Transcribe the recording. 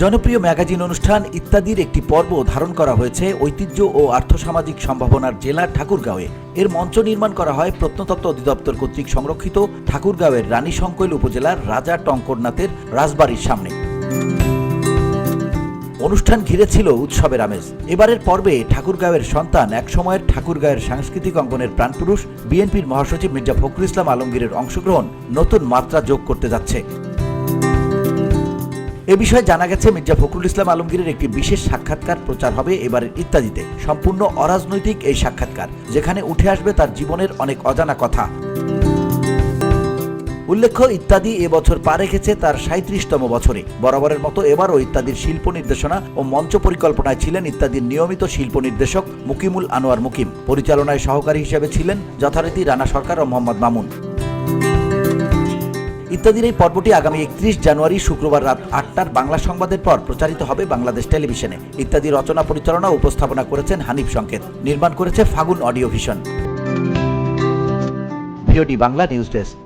জনপ্রিয় ম্যাগাজিন অনুষ্ঠান ইত্যাদির একটি পর্ব ধারণ করা হয়েছে ঐতিহ্য ও আর্থসামাজিক সম্ভাবনার জেলা ঠাকুরগাঁওয়ে। এর মঞ্চ নির্মাণ করা হয় প্রত্নতত্ত্ব অধিদপ্তর কর্তৃক সংরক্ষিত ঠাকুরগাঁওয়ের রানী সংকৈল উপজেলার রাজা টঙ্করনাথের রাজবাড়ির সামনে। অনুষ্ঠান ঘিরে ছিল উৎসবের আমেজ। এবারের পর্বে ঠাকুরগাঁওয়ের সন্তান একসময়ের ঠাকুরগাঁওয়ের সাংস্কৃতিক অঙ্গনের প্রাণপুরুষ, বিএনপির মহাসচিব মির্জা ফখরুল ইসলাম আলমগীরের অংশগ্রহণ নতুন মাত্রা যোগ করতে যাচ্ছে। এ বিষয়ে জানা গেছে, মির্জা ফখরুল ইসলাম আলমগীরের একটি বিশেষ সাক্ষাৎকার প্রচার হবে এবারের ইত্যাদিতে। সম্পূর্ণ অরাজনৈতিক এই সাক্ষাৎকার, যেখানে উঠে আসবে তার জীবনের অনেক অজানা কথা। উল্লেখ্য, ইত্যাদি এবছর পা রেখেছে তার সাঁত্রিশতম বছরে। বরাবরের মতো এবারও ইত্যাদির শিল্প নির্দেশনা ও মঞ্চ পরিকল্পনায় ছিলেন ইত্যাদির নিয়মিত শিল্প নির্দেশক মুকিমুল আনোয়ার মুকিম। পরিচালনায় সহকারী হিসেবে ছিলেন যথারীতি রানা সরকার ও মোহাম্মদ মামুন। ইত্যাদির এই পর্বটি আগামী একত্রিশ জানুয়ারি শুক্রবার রাত আটটার বাংলা সংবাদের পর প্রচারিত হবে বাংলাদেশ টেলিভিশনে। ইত্যাদি রচনা, পরিচালনা উপস্থাপনা করেছেন হানিফ সংকেত। নির্মাণ করেছে Fagun audio vision. VOD Bangla news desk.